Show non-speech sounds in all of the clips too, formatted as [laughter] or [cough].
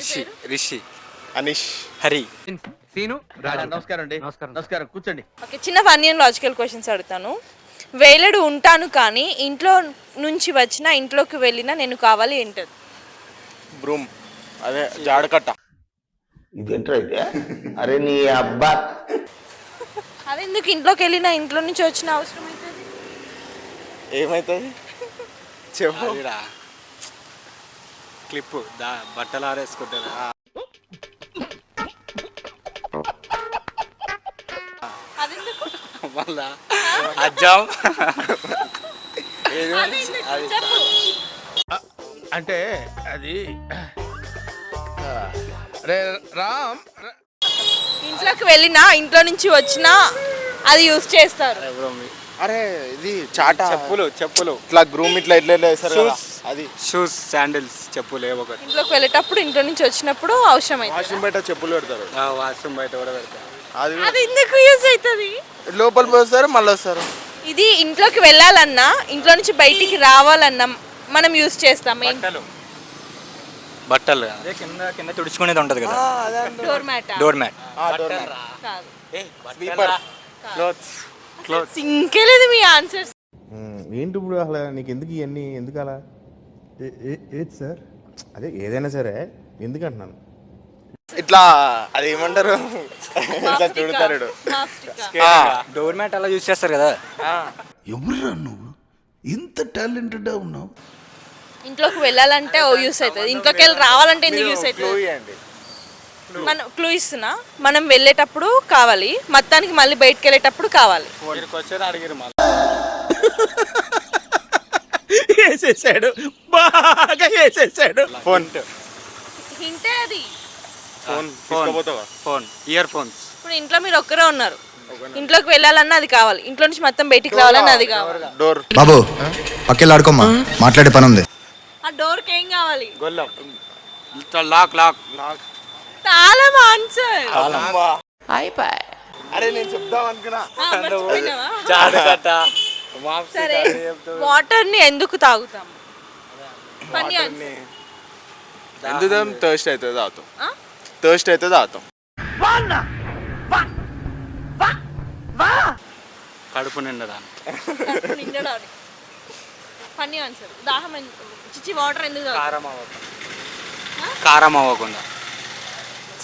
రిషి రిషి. అనిష్. హరి. సీను నమస్కారం అండి. నమస్కారం. నమస్కారం కూర్చోండి. ఓకే చిన్న ఫన్నీ అండ్ లాజికల్ క్వశ్చన్స్ అడుగుతాను. వేలడు ఉంటాను కానీ ఇంట్లో నుంచి వచ్చిన ఇంట్లోకి వెళ్ళినా నేను కావాలి ఏంటది? బ్రూమ్. అదే జాడకట్ట. అయితే అరే నీ అబ్బా. అది ఎందుకు ఇంట్లోకి వెళ్ళినా ఇంట్లో నుంచి వచ్చిన అవసరం అవుతుంది ఏమవుతుంది చెప్పు క్లిప్ దా బట్టలు ఆరేసుకుంటారు. మళ్ళా అజ్జాం. అంటే అది రే రామ్ ఇంట్లోకి వెళ్ళినా ఇంట్లో నుంచి వచ్చినా అది యూజ్ చేస్తారు. అరే ఇది చాట. చెప్పులు చెప్పులు. ఇట్లా గ్రూమ్ ఇట్లా ఇట్లా వేస్తారు. అది. షూస్ శాండిల్స్ చెప్పులు ఏ ఒకటి. ఇంట్లోకి వెళ్ళేటప్పుడు ఇంట్లో నుంచి వచ్చినప్పుడు అవసరం అవుతుంది వాషింగ్ బయట చెప్పులు పెడతారు. వాష్రూమ్ బయట కూడా పెడతారు. అది కూడా. అది ఎందుకు యూజ్ అవుతుంది? లోపల పోస్తారు మళ్ళీ వస్తారు. ఇది ఇంట్లోకి వెళ్ళాలన్నా ఇంట్లో నుంచి బయటికి రావాలన్నా మనం యూజ్ చేస్తాం. బట్టలు. బట్టలు. అదే కింద కింద తుడుచుకునేది ఉంటది కదా. డోర్ మ్యాట్ డోర్ మ్యాట్ కాదు. Slipper clothes. క్లోత్ సింకే లేదు మీ ఆన్సర్స్. ఏంటి ఇప్పుడు అసలు నీకు ఎందుకు ఇవన్నీ? ఎందుకు అలా? ఏది సార్? అదే ఏదైనా సరే ఎందుకు అంటున్నాను ఇట్లా అది ఏమంటారు? ఇట్లా చుడతారు. డోర్ మ్యాట్ అలా యూజ్ చేస్తారు కదా. ఎవరురా నువ్వు? ఇంత టాలెంటెడ్ ఉన్నావు? ఇంట్లోకి వెళ్ళాలంటే ఓ యూస్ అవుతుంది. ఇంట్లోకి వెళ్ళి రావాలంటే ఎందుకు యూస్ అవుతుంది? మనం క్లూ ఇస్తున్నా. మనం వెళ్ళేటప్పుడు కావాలి. మొత్తానికి మళ్ళీ బయటకు వెళ్ళేటప్పుడు కావాలి మీరు క్వశ్చన్ అడిగారు మళ్ళీ వేసేసాడు. బాగా వేసేసాడు. ఫోన్. హింటే అది. Phone phone earphones. ఇప్పుడు ఇంట్లో మీరు ఒక్కరే ఉన్నారు. ఇంట్లోకి వెళ్ళాలన్నా అది కావాలి. ఇంట్లో నుంచి మొత్తం బయటికి రావాలన్నా అది కావాలి. డోర్. బాబు పక్కెళ్ళాడుకోమ్మా మాట్లాడే పని ఉంది ఆ డోర్కి ఏం కావాలి? గొల్లం. Lock lock. నాకు తాళం ఆన్సర్. అరే నేను చెప్దాం అనుకున్నా. సరే వాటర్ని ఎందుకు తాగుతాం? పని ఆన్సర్ ఎందుకు థర్స్ట్ అయితే తాగుతాం? థర్స్ట్ అయితే తాగుతాం. కడుపు నిండడానికి. నిండడానికి. పని ఆన్సర్ దాహం ఎందుకు చిచ్చి వాటర్ ఎందుకు తాగుతాం? కారం అవ్వకుండా. కారం అవ్వకుండా.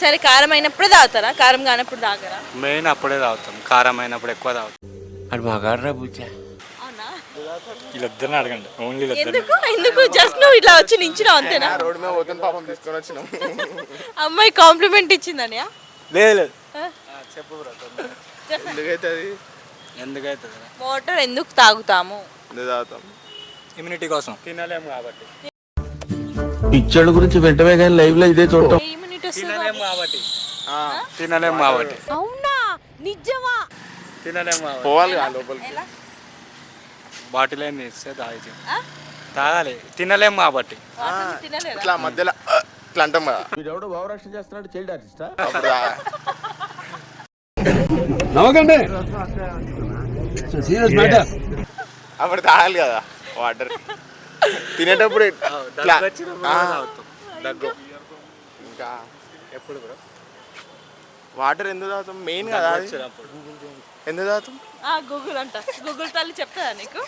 సరే కారం అయినప్పుడే తాగుతారా? కారం కానప్పుడు తాగరా? మెయిన్ అప్పుడే తాగుతాం. కారం అయినప్పుడు ఎక్కువ తాగుతాం. అవునా వీళ్ళిద్దరిని అడగండి. ఓన్లీ ఎందుకు? ఎందుకు? జస్ట్ నువ్వు ఇట్లా వచ్చి నించున్నావు అంతేనా? రోడ్డు మీద పోతుంది పాపం తీసుకొని వచ్చినాం. అమ్మాయి కాంప్లిమెంట్ ఇచ్చిందని లేదు లేదు. ఆ? చెప్పు బ్రో ఎందుకైతే అది ఎందుకైతే వాటర్ ఎందుకు తాగుతాము? తాగుతాం? ఇమ్యూనిటీ కోసం. తినలేము కాబట్టి. పిచ్చోళ్ళ గురించి వెంటనే కానీ లైవ్లో ఇదే చూడటం. తినలేము కాబట్టి. తినలేము కాబట్టి. అవునా? నిజమా? పోవాలి ఆ లోపలికి. బాటిల్ ఏం ఇస్తే తాగి ఆ? తాగాలి. తినలేము కాబట్టి. ఇట్లా మధ్యలో ఇట్లా అంటాం కదా. వీడెవడో భావరక్షణ చేస్తున్నాడు చైల్డ్ ఆర్టిస్టా అప్పుడు ఆ- అప్పుడు తాగాలి కదా వాటర్. తినేటప్పుడు ఇట్లా. దగ్గు ఇంకా ఎప్పుడు వాటర్ ఎందుకు తాగుతాం? మెయిన్ కదా ఎందుకు ఆ గూగుల్ అంట. గూగుల్ తల్లి చెప్తాదా నీకు?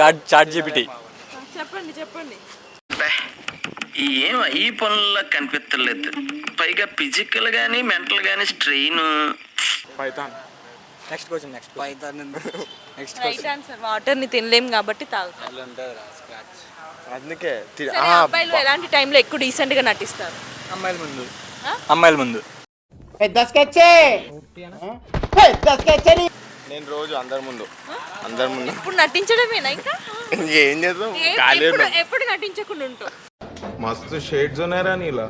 Chat chat GPT. చెప్పండి చెప్పండి. ఏం ఈ పనుల్లో కనిపించలేదు పైగా ఫిజికల్ గానీ మెంటల్ గానీ strain python. Next question next python next right answer వాటర్ని తినలేం కాబట్టి తాగుతాం. అందుకే తి- సరే ఆ, అబ్బాయిలు ఎలాంటి టైంలో ఎక్కువ డీసెంట్గా నటిస్తారు? అమ్మాయిల ముందు? అమ్మాయిల ముందు. నేను రోజు అందరి ముందు అందరి ముందు. ఇప్పుడు నటించడమేనా ఇంకా? చేద్దాం? ఏ- ఖాళీ ఎప్పుడు నటించకుండా ఉంటావు మస్తు షేడ్స్ ఉన్నాయరా నీలా.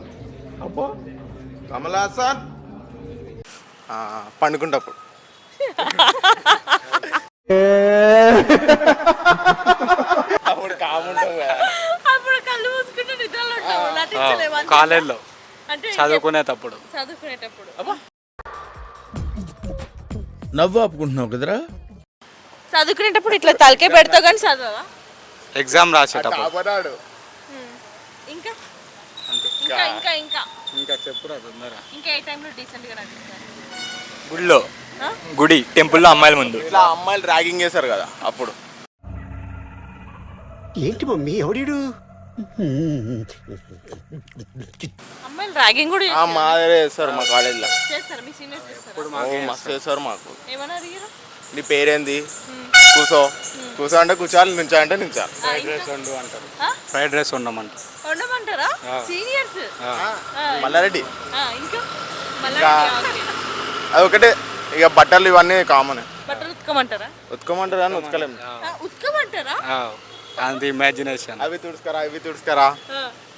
అబ్బో కమల్ పండుకుంటప్పుడు. అప్పుడు కాముంటాం కదా. అప్పుడు కళ్ళు మూసుకుంటే నిద్రలో ఉంటావు. నటించలేవు అంతే. కాలేజ్లో. అంటే చదువుకునేటప్పుడు. చదువుకునేటప్పుడు. నవ్వు ఆపుకుంటున్నావు కదరా? చదువుకునేటప్పుడు ఇట్లా తలకే పెడతావు కానీ చదవవా? ఎగ్జామ్ రాసేటప్పుడు. ఇంకా? ఇంకా ఇంకా. ఇంకా ఇంకా. చెప్పురా తొందర ఇంకా ఏ టైంలో డీసెంట్గా నటిస్తారు గుడిలో. ఆ? గుడి టెంపుల్లో అమ్మాయిల ముందు. ఇట్లా అమ్మాయిలు ర్యాగింగ్ చేస్తారు కదా అప్పుడు. ఏంటి మమ్మీ ఎవడీడు? అమ్మాయిలు ర్యాగింగ్ కూడా ఆ, మా దగ్గర చేస్తారు మా కాలేజీలో. చేస్తారు మీ సీనియర్స్ చేస్తారు ఓ, మస్తు చేస్తారు. మాకు. ఏమన్నా అడిగారు? నీ పేరేంది? కూసో. కూసో అంటే కూర్చోాలి నుంచో అంటే నుంచాలి వండు అంటారు. ఆ? ఫ్రైడ్ రైస్ వండమంటారు. సీనియర్స్? మల్లారెడ్డి. ఇంకా? మళ్ళీ ఇంకా- అది ఒకటే ఇక బట్టలు ఇవన్నీ కామన్. బట్టలు ఉతకమంటారా? ఉతుకోమంటారు కానీ ఉతకలేము ఆ, ఉతకమంటారా? అంత ఇమాజినేషన్ అవి తుడుచుకరా ఇవి తుడుచుకరా?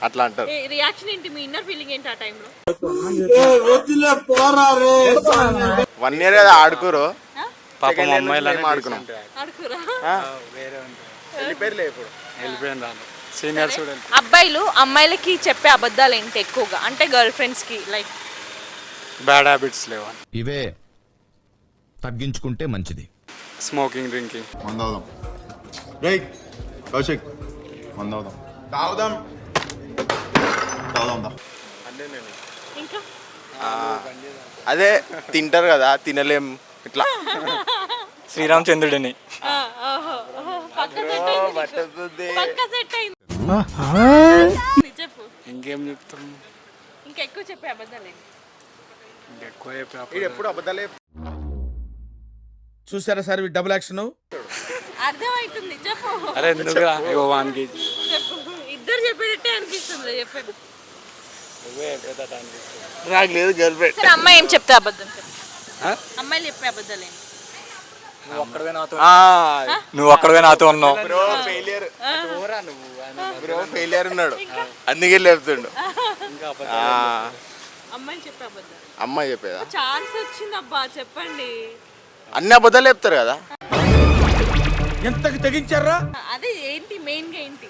అట్లా అంటారు. రియాక్షన్ ఏంటి? మీ ఇన్నర్ ఫీలింగ్ ఏంటి ఆ టైంలో వన్ ఇయర్ కదా ఆడుకోరు పాపం Second year నుంచి అమ్మాయిలు మేము ఆడుకున్నాం. సీనియర్స్ అబ్బాయిలు అమ్మాయిలకి చెప్పే అబద్ధాలు ఏంటి ఎక్కువగా? అంటే గర్ల్ ఫ్రెండ్స్కి లైక్ బ్యాడ్ హ్యాబిట్స్ లేవు ఇవే తగ్గించుకుంటే మంచిది. స్మోకింగ్ డ్రింకింగ్ రేయ్ కౌశిక్ మందవుదాం తాగుదాం తాగుదాం దా ఇంకా? ఆ, అదే తింటారు కదా తినలేం. ఇట్లా. [laughs] శ్రీరామచంద్రుడిని చెప్పు ఇంకేం చెప్తాం చెప్పే అబద్ధాలు ఇంకెక్కువ వీడు చెప్పే ఎప్పుడు అబద్ధాలే. చూసారా సార్ డబుల్ యాక్షన్ అర్థమవుతుంది చెప్పు. అరే ఎందుకు ఇగో వానికి. చెప్పు. ఇద్దరు చెప్పేటట్టే అనిపిస్తుంది చెప్పండి. నాకు లేదు గర్ల్ ఫ్రెండ్ సరే అమ్మాయి ఏం చెప్తే అబద్ధం చెప్పు? అమ్మాయిలు చెప్పే అబద్ధాలు ఏంటి నువ్వు ఒక్కడవే నాతో ఆ, నువ్వు ఒక్కడవే నాతో ఉన్నావు. బ్రో ఫెయిలియర్ బ్రో ఫెయిలియర్ ఉన్నాడు. అందుకే లేపుతుండు. ఆ, అమ్మాయిలు చెప్పే అబద్ధాలు. అమ్మాయి చెప్పేదా? ఛాన్స్ వచ్చింది అబ్బా చెప్పండి. అన్ని అబద్ధాలు చెప్తారు కదా? ఎంతకి తెగించారా? అదే ఏంటి మెయిన్గా ఏంటి?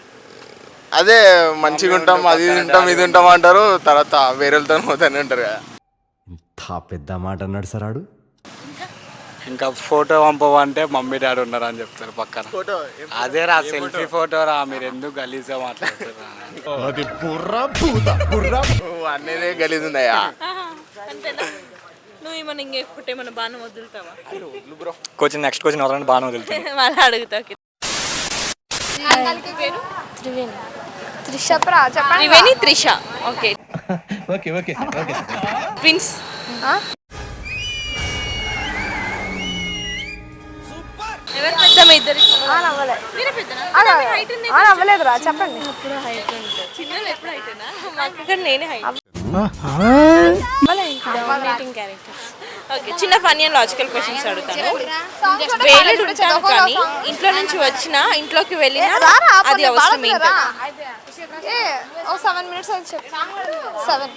అదే మంచిగా ఉంటాం అది ఉంటాం ఇది ఉంటాం అంటారు తర్వాత వేరేలతో పోతానే ఉంటారు కదా. పెద్ద మాట అన్నాడు సార్ ఆడు. ఇంకా? ఫోటో పంపవంటే మమ్మీ డాడీ ఉన్నారు అని చెప్తారు పక్కన. ఫోటో అదే రా సెల్ఫీ ఫోటో రా మీరు ఎందుకు గలీజ్గా మాట్లాడుతారా అన్నీ గలీజ్ ఉన్నాయా నువ్వు ఇంకొకటి వదులుతావా? కోచింగ్ నెక్స్ట్ కోచింగ్ వదలండి బాగానే వదులుతుంది మళ్ళీ [laughs] అడుగుతావు త్రివేణి. త్రిష ప్రా చెప్పండి. Triveni Trisha. Okay. [laughs] Okay okay prince ఎవరు పెద్ద మీ ఇద్దరికి మీరే హైట్ చెప్పండి. ఎప్పుడు హైట్ ఉంటుంది చిన్నలు ఎప్పుడు అక్క నేనే హైట్ ఓకే చిన్న ఫన్నీ అండ్ లాజికల్ క్వశ్చన్స్ అడుగుతాను. వేలుడు ఉంటాను కానీ ఇంట్లో నుంచి వచ్చినా ఇంట్లోకి వెళ్ళినా అది అవసరం ఏంటి. ఏ ఓ సెవెన్ మినిట్స్ అని చెప్పు. సెవెన్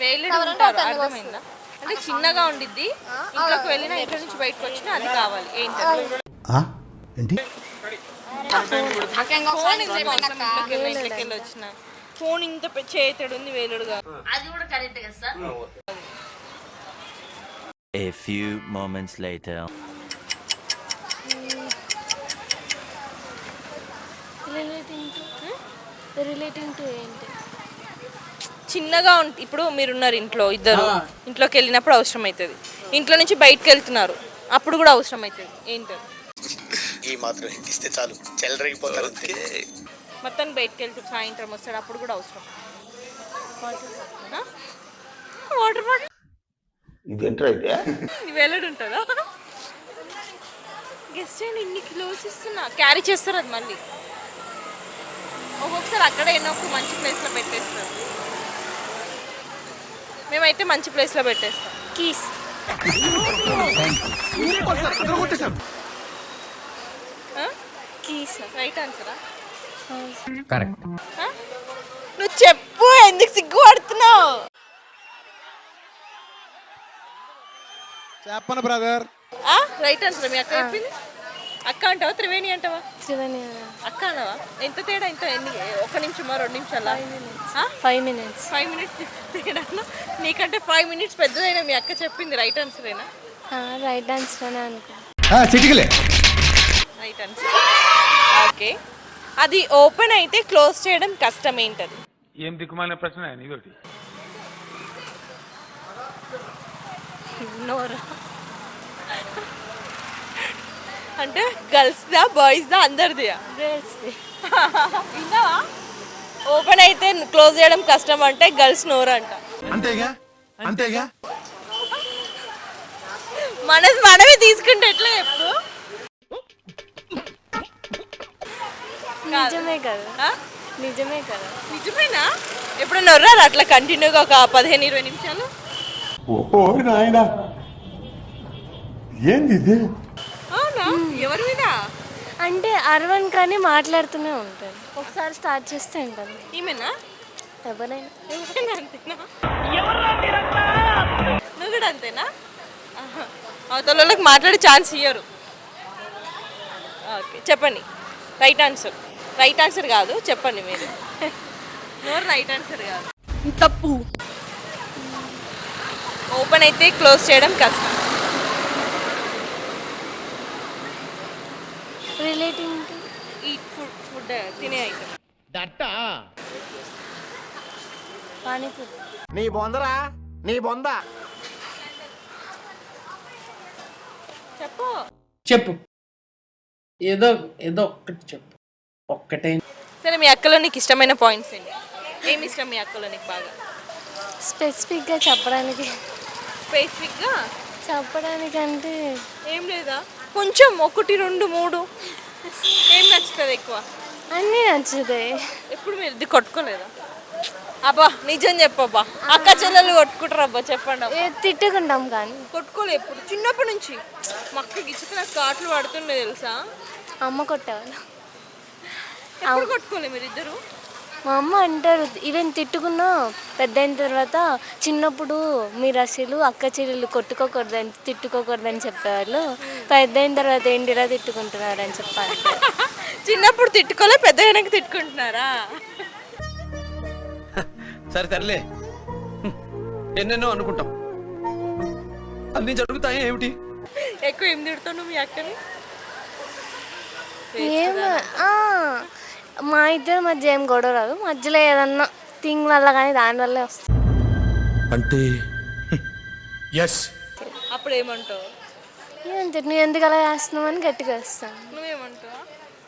వేలుడు ఉంటారు అర్థమైందా? అంటే చిన్నగా ఉండిద్ది ఇంట్లోకి వెళ్ళినా ఇంట్లో నుంచి బయటకు వచ్చినా అది కావాలి ఏంటి? ఏంటి ఫోన్ ఇంతేం అవసరం ఇంట్లోకి వెళ్ళినా ఇంట్లోకి వెళ్ళి వచ్చిన ఫోన్ ఇంత పె- చేతుడు ఉంది వేలుడుగా A few moments later. Relating to relating to ఏంటి? చిన్నగా ఉంట ఇప్పుడు మీరున్నారు ఇంట్లో ఇద్దరు. ఇంట్లోకి వెళ్ళినప్పుడు అవసరం అవుతుంది ఇంట్లో నుంచి బయటకు వెళ్తున్నారు. అప్పుడు కూడా అవసరం అవుతుంది ఏంటి ఈ మాత్రం ఇస్తే చాలు. చెల్లరగిపోతారు. మొత్తం బయటకు వెళ్తారు సాయంత్రం వస్తాడు. అప్పుడు కూడా అవసరం. Water bottle. అయితే వెళ్ళడు ఉంటుందా? గెస్ట్ అయిన ఇన్ని కిలోస్ ఇస్తున్నా. క్యారీ చేస్తారు అది మళ్ళీ. ఒక్కొక్కసారి అక్కడ ఎన్నో ఒక మంచి ప్లేస్లో పెట్టేస్తారు. మేమైతే మంచి ప్లేస్లో పెట్టేస్తాం. కీస్ కీస్ రైట్ ఆన్సరా కరెక్ట్. నువ్వు చెప్పు ఎందుకు సిగ్గుపడుతున్నావు చెప్పను బ్రదర్ రైట్ ఆన్సర్ మీ అక్క చెప్పింది? అక్క అంటావా త్రివేణి అంటావా? త్రివేణి అక్క అనవా ఎంత తేడా ఎంత ఎన్ని ఒక నిమిషమా రెండు నిమిషాలా? ఫైవ్ మినిట్స్ ఫైవ్ మినిట్స్ తేడాను? నీకంటే ఫైవ్ మినిట్స్ పెద్దదైనా మీ అక్క చెప్పింది రైట్ ఆన్సరేనా రైట్ ఆన్సర్ అని అనుకో. రైట్ ఆన్సర్ ఓకే అది ఓపెన్ అయితే క్లోజ్ చేయడం కష్టం ఏంటది? ఏం దిక్కుమాలిన ప్రశ్న ఇదొకటి నోరా అంటే గర్ల్స్ దా బాయ్స్ దా అందరిది విన్నావా ఓపెన్ అయితే క్లోజ్ చేయడం కష్టం అంటే గర్ల్స్ నోరు అంట అంతేగా? అంతేగా? మనది మనమే తీసుకుంటే ఎట్లా చెప్పు? నిజమే కదా? నిజమే కదా. నిజమేనా? ఎప్పుడైనా నొర్రారు అట్లా కంటిన్యూగా ఒక పదిహేను ఇరవై నిమిషాలు? అవునా? ఎవరి మీద అంటే అరవన్ కానీ మాట్లాడుతూనే ఉంటాను. ఒకసారి స్టార్ట్ చేస్తే ఉంటాను ఈమెనా? ఎవరైనా. నువ్వు కూడా అంతేనా. అవతల వాళ్ళకి మాట్లాడే ఛాన్స్ ఇయ్యరు. ఓకే చెప్పండి. Right answer. రైట్ ఆన్సర్ కాదు చెప్పండి మీరు. నోరు రైట్ ఆన్సర్ కాదు. తప్పు. ఓపెన్ అయితే క్లోజ్ చేయడం కష్టం. రిలేటింగ్ ఈ ఫుడ్ ఫుడ్ తినే ఐటమ్ పానీపూరి. నీ బొందరా? నీ బొంద. చెప్పు. చెప్పు. ఏదో ఏదో ఒక్కటి చెప్పు. ఒక్కటే. సరే మీ అక్కలో నీకు ఇష్టమైన పాయింట్స్ ఏంటి? ఏమి ఇష్టం మీ అక్కలో నీకు బాగా? స్పెసిఫిక్గా చెప్పడానికి. స్పెసిఫిక్గా? చెప్పడానికి అంటే ఏం లేదా? కొంచెం ఒకటి రెండు మూడు. ఏం నచ్చుతుంది ఎక్కువ? అన్నీ నచ్చుతాయి. ఎప్పుడు మీరు ఇది కొట్టుకోలేదా? అబ్బా నిజం చెప్పబ్బా. అక్క చెల్లెలు కొట్టుకుంటారు అబ్బా చెప్పండి అబ్బా. ఏ, తిట్టుకుంటాం కానీ. కొట్టుకోలే ఎప్పుడు. చిన్నప్పటి నుంచి. మా అక్కకి నాకు కాట్లు పడుతుండే తెలుసా? అమ్మ కొట్టేవాళ్ళు. ఎప్పుడు కొట్టుకోలే మీరు ఇద్దరు మా అమ్మ అంటారు ఈవెన్ తిట్టుకున్నా పెద్ద అయిన తర్వాత చిన్నప్పుడు మీరు అసలు అక్క చెల్లెలు కొట్టుకోకూడదని తిట్టుకోకూడదని చెప్పేవాళ్ళు. పెద్ద అయిన తర్వాత ఏంటిరా తిట్టుకుంటున్నారని చెప్పాలి. [laughs] చిన్నప్పుడు తిట్టుకోలే పెద్ద అయినాక తిట్టుకుంటున్నారా సరే సర్లే. ఎన్నెన్నో అనుకుంటాం. అన్ని జరుగుతాయి ఏమిటి? ఎక్కువ ఏం తిడుతావు నువ్వు మీ అక్కని? మా ఇద్దరి మధ్య ఏం గొడవ రాదు. మధ్యలో ఏదన్నా థింగ్ వల్ల కానీ దాని వల్లే వస్తుంది. అంటే? [laughs] ఎస్ అప్పుడు ఏమంటావు ఏంటి నువ్వు ఎందుకు అలా చేస్తున్నావు? అని గట్టిగా వస్తాను. నువ్వేమంటావు?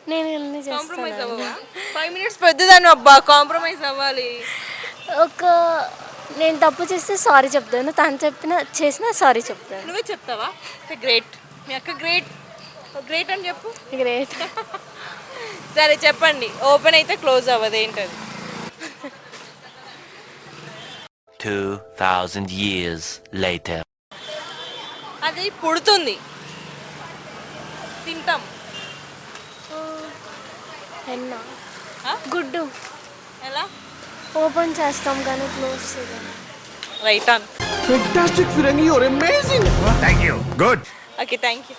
నేను ఎన్ని కాంప్రమైజ్ చేస్తాను అవ్వవా? ఫైవ్ మినిట్స్ పెద్దదాన్ని అబ్బా కాంప్రమైజ్ అవ్వాలి. ఒక నేను తప్పు చేస్తే సారీ చెప్తాను. తను చెప్పిన చేసినా సారీ చెప్తాను. నువ్వే చెప్తావా? గ్రేట్ మీ అక్క గ్రేట్ గ్రేట్ అని చెప్పు. గ్రేట్ [laughs] సరే చెప్పండి. ఓపెన్ అయితే క్లోజ్ అవ్వదు ఏంటది? 2,000 years later. అది పుడుతుంది. తింటాం. ఎన్న? ఆ? గుడ్డు. ఎలా? ఓపెన్ చేస్తాం కానీ క్లోజ్ చేయాలి. Right on fantastic ఫిరంగి your amazing thank you good okay thank you